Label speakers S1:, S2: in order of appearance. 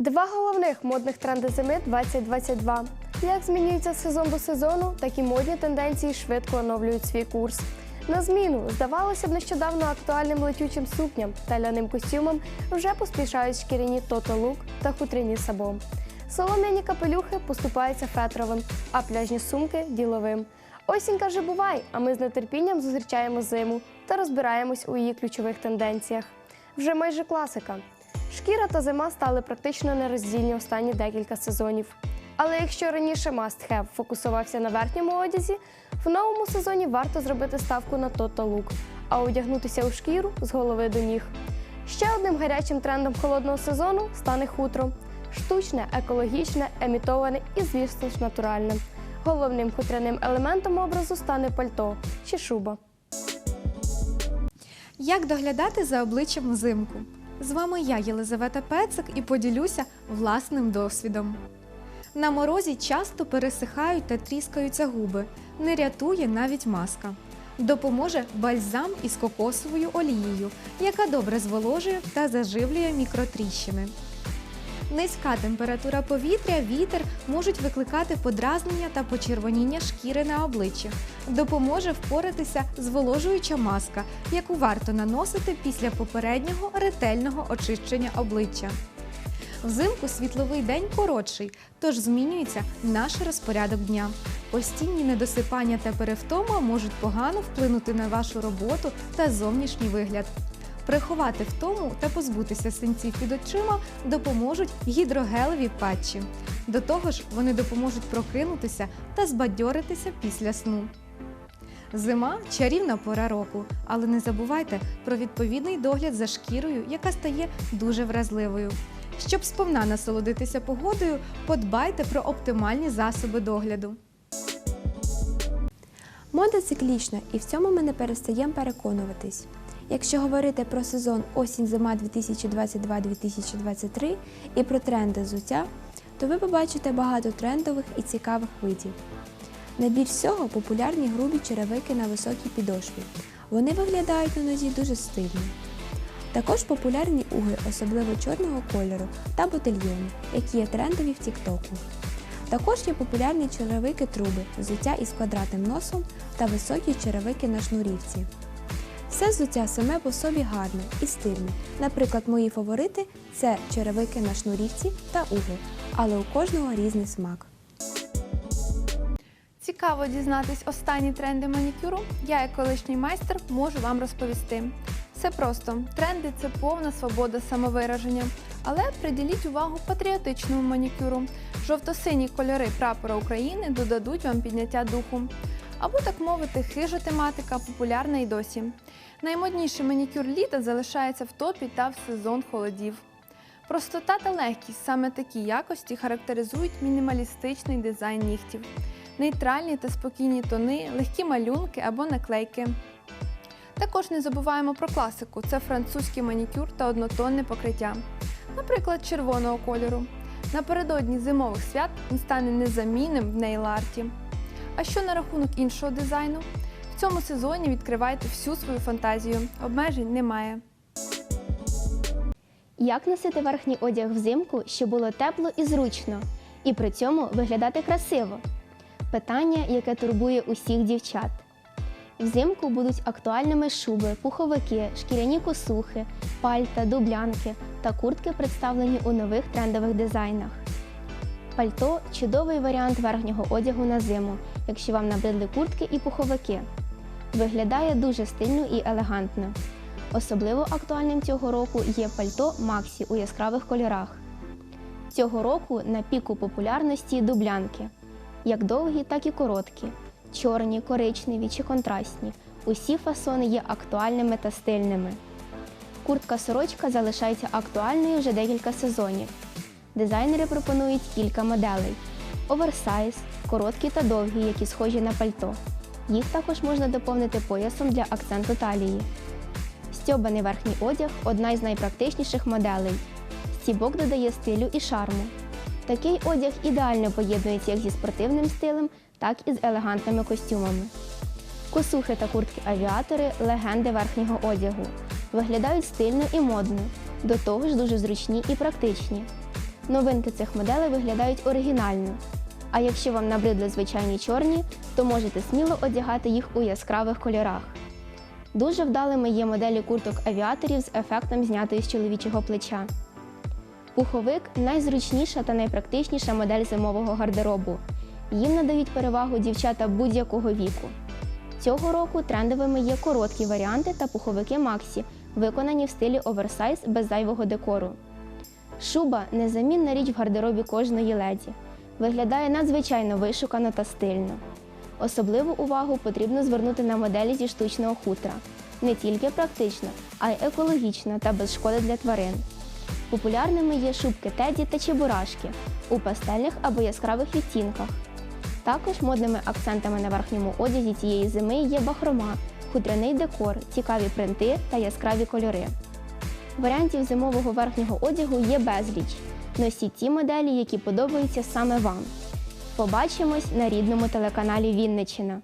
S1: Два головних модних тренди зими 2022. Як змінюється сезон до сезону, так і модні тенденції швидко оновлюють свій курс. На зміну, здавалося б, нещодавно актуальним летючим сукням та ляним костюмам вже поспішають шкіряні Тото Лук та хутряні сабо. Солом'яні капелюхи поступаються фетровим, а пляжні сумки діловим. Осінь каже, бувай, а ми з нетерпінням зустрічаємо зиму та розбираємось у її ключових тенденціях. Вже майже класика. Шкіра та зима стали практично нероздільні останні декілька сезонів. Але якщо раніше Must Have фокусувався на верхньому одязі, в новому сезоні варто зробити ставку на Total Look, а одягнутися у шкіру з голови до ніг. Ще одним гарячим трендом холодного сезону стане хутро. Штучне, екологічне, емітоване і, звісно ж, натуральне. Головним хутряним елементом образу стане пальто чи шуба.
S2: Як доглядати за обличчям взимку? З вами я, Єлизавета Пецик, і поділюся власним досвідом. На морозі часто пересихають та тріскаються губи. Не рятує навіть маска. Допоможе бальзам із кокосовою олією, яка добре зволожує та заживлює мікротріщини. Низька температура повітря, вітер можуть викликати подразнення та почервоніння шкіри на обличчі. Допоможе впоратися зволожуюча маска, яку варто наносити після попереднього ретельного очищення обличчя. Взимку світловий день коротший, тож змінюється наш розпорядок дня. Постійні недосипання та перевтома можуть погано вплинути на вашу роботу та зовнішній вигляд. Приховати втому та позбутися синців під очима допоможуть гідрогелеві патчі. До того ж, вони допоможуть прокинутися та збадьоритися після сну. Зима чарівна пора року, але не забувайте про відповідний догляд за шкірою, яка стає дуже вразливою. Щоб сповна насолодитися погодою, подбайте про оптимальні засоби догляду.
S3: Мода циклічна, і в цьому ми не перестаємо переконуватись. Якщо говорити про сезон осінь-зима 2022-2023 і про тренди взуття, то ви побачите багато трендових і цікавих видів. Найбільш всього популярні грубі черевики на високій підошві. Вони виглядають на нозі дуже стильно. Також популярні уги, особливо чорного кольору, та ботильйони, які є трендові в Тіктоку. Також є популярні черевики труби, взуття із квадратним носом та високі черевики на шнурівці. Все взуття саме по собі гарне і стильне. Наприклад, мої фаворити це черевики на шнурівці та уги, але у кожного різний смак.
S4: Цікаво дізнатись останні тренди манікюру. Я, як колишній майстер, можу вам розповісти. Все просто тренди це повна свобода самовираження. Але приділіть увагу патріотичному манікюру. Жовто-сині кольори прапора України додадуть вам підняття духу. Або, так мовити, хижа тематика популярна й досі. Наймодніший манікюр літа залишається в топі та в сезон холодів. Простота та легкість саме такі якості характеризують мінімалістичний дизайн нігтів. Нейтральні та спокійні тони, легкі малюнки або наклейки. Також не забуваємо про класику це французький манікюр та однотонне покриття, наприклад, червоного кольору. Напередодні зимових свят він стане незамінним в нейл-арті. А що на рахунок іншого дизайну? В цьому сезоні відкривайте всю свою фантазію. Обмежень немає.
S5: Як носити верхній одяг взимку, щоб було тепло і зручно, і при цьому виглядати красиво? Питання, яке турбує усіх дівчат. Взимку будуть актуальними шуби, пуховики, шкіряні косухи, пальта, дублянки та куртки, представлені у нових трендових дизайнах. Пальто чудовий варіант верхнього одягу на зиму, якщо вам набридли куртки і пуховики. Виглядає дуже стильно і елегантно. Особливо актуальним цього року є пальто Максі у яскравих кольорах. Цього року на піку популярності дублянки, як довгі, так і короткі, чорні, коричневі чи контрастні. Усі фасони є актуальними та стильними. Куртка-сорочка залишається актуальною вже декілька сезонів. Дизайнери пропонують кілька моделей: оверсайз, короткі та довгі, які схожі на пальто. Їх також можна доповнити поясом для акценту талії. Стьобаний верхній одяг одна із найпрактичніших моделей. Стібок додає стилю і шарму. Такий одяг ідеально поєднується як зі спортивним стилем, так і з елегантними костюмами. Косухи та куртки-авіатори легенди верхнього одягу. Виглядають стильно і модно, до того ж дуже зручні і практичні. Новинки цих моделей виглядають оригінально. А якщо вам набридли звичайні чорні, то можете сміло одягати їх у яскравих кольорах. Дуже вдалими є моделі курток авіаторів з ефектом знятої з чоловічого плеча. Пуховик найзручніша та найпрактичніша модель зимового гардеробу. Їм надають перевагу дівчата будь-якого віку. Цього року трендовими є короткі варіанти та пуховики Максі, виконані в стилі оверсайз без зайвого декору. Шуба незамінна річ в гардеробі кожної леді. Виглядає надзвичайно вишукано та стильно. Особливу увагу потрібно звернути на моделі зі штучного хутра. Не тільки практично, а й екологічно та без шкоди для тварин. Популярними є шубки теді та чебурашки у пастельних або яскравих відтінках. Також модними акцентами на верхньому одязі цієї зими є бахрома, хутряний декор, цікаві принти та яскраві кольори. Варіантів зимового верхнього одягу є безліч. Носіть ті моделі, які подобаються саме вам. Побачимось на рідному телеканалі Вінниччина.